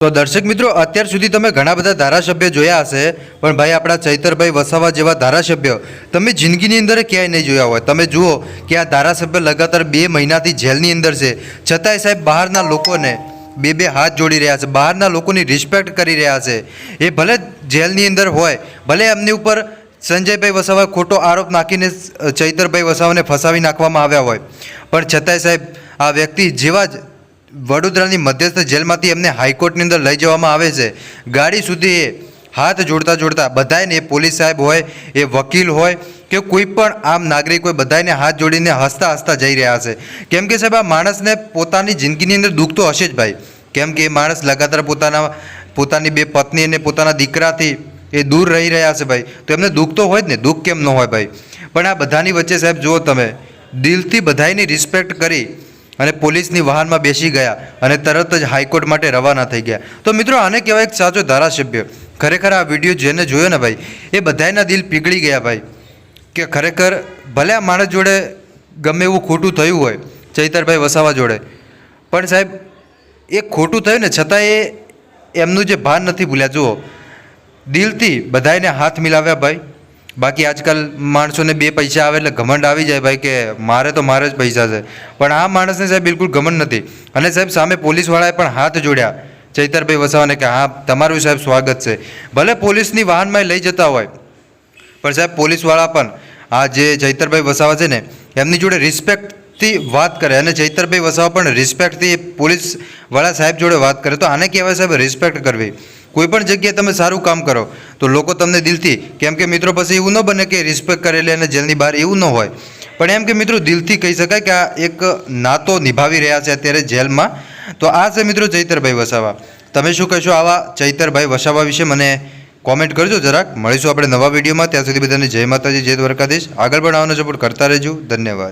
તો દર્શક મિત્રો, અત્યાર સુધી તમે ઘણા બધા ધારાસભ્ય જોયા હશે, પણ ભાઈ આપણા ચૈતરભાઈ વસાવા જેવા ધારાસભ્ય તમે જિંદગીની અંદર ક્યાંય નહીં જોયા હોય. તમે જુઓ કે આ ધારાસભ્ય લગાતાર બે મહિનાથી જેલની અંદર છે. છતાંય સાહેબ બહારના લોકોને બે બે હાથ જોડી રહ્યા છે. બહારના લોકોની રિસ્પેક્ટ કરી રહ્યા છે. એ ભલે જેલની અંદર હોય, ભલે એમની ઉપર સંજયભાઈ વસાવા ખોટો આરોપ નાખીને ચૈતરભાઈ વસાવાને ફસાવી નાખવામાં આવ્યા હોય. પણ છતાંય સાહેબ આ વ્યક્તિ જેવા જ વડોદરાની મધ્યસ્થ જેલમાંથી એમને હાઈકોર્ટની અંદર લઈ જવામાં આવે છે. ગાડી સુધી હાથ જોડતા જોડતા બધાને એ પોલીસ સાહેબ હોય, એ વકીલ હોય કે કોઈ પણ આમ નાગરિક હોય બધાને હાથ જોડીને હસતા હસતા જઈ રહ્યા છે. કેમ કે સાહેબ, આ માણસને પોતાની જિંદગીની અંદર દુઃખ તો હશે જ ભાઈ. કેમ કે એ માણસ લગાતાર પોતાના, પોતાની બે પત્ની અને પોતાના દીકરાથી એ દૂર રહી રહ્યા છે ભાઈ. તો એમને દુઃખ તો હોય જ ને, દુઃખ કેમ ન હોય ભાઈ? પણ આ બધાની વચ્ચે સાહેબ જુઓ તમે, દિલથી બધાની રિસ્પેક્ટ કરી અને પોલીસની વાહનમાં બેસી ગયા અને તરત જ હાઈકોર્ટ માટે રવાના થઈ ગયા. તો મિત્રો, આને કહેવાય એક સાચો ધારાસભ્ય. ખરેખર આ વીડિયો જેને જોયો ને ભાઈ, એ બધાના દિલ પીગળી ગયા ભાઈ. કે ખરેખર ભલે આ માણસ જોડે ગમે એવું ખોટું થયું હોય, ચૈતરભાઈ વસાવા જોડે, પણ સાહેબ, એ ખોટું થયું ને છતાં એ એમનું જે ભાન નથી ભૂલ્યા. જુઓ, દિલથી બધાને હાથ મિલાવ્યા ભાઈ. બાકી આજકાલ માણસોને બે પૈસા આવે એટલે ઘમંડ આવી જાય ભાઈ કે મારે તો મારે જ પૈસા છે. પણ આ માણસને સાહેબ બિલકુલ ઘમંડ નથી. અને સાહેબ સામે પોલીસવાળાએ પણ હાથ જોડ્યા. ચૈતરભાઈ વસાવાને કે હા, તમારું સાહેબ સ્વાગત છે. ભલે પોલીસની વાહનમાં લઈ જતા હોય, પણ સાહેબ પોલીસવાળા પણ આ જે ચૈતરભાઈ વસાવા છે ને, એમની જોડે રિસ્પેક્ટથી વાત કરે અને ચૈતરભાઈ વસાવા પણ રિસ્પેક્ટથી પોલીસવાળા સાહેબ જોડે વાત કરે. તો આને કહેવાય સાહેબ રિસ્પેક્ટ કરવી? કોઈ પણ જગ્યાએ તમે સારું કામ કરો, તો લોકો તમને દિલથી, કેમ કે મિત્રો પછી એવું ન બને કે રિસ્પેક્ટ કરેલી અને જેલની બહાર એવું ન હોય. પણ એમ કે મિત્રો દિલથી કહી શકાય કે આ એક નાતો નિભાવી રહ્યા છે અત્યારે જેલમાં. તો આ છે મિત્રો ચૈતરભાઈ વસાવા. તમે શું કહેશો આવા ચૈતરભાઈ વસાવા વિશે મને કોમેન્ટ કરજો જરાક. મળીશું આપણે નવા વિડીયોમાં. ત્યાં સુધી બધાને જય માતાજી, જય દ્વારકાધીશ. આગળ પણ આવવાનો સપોર્ટ કરતા રહેજો. ધન્યવાદ.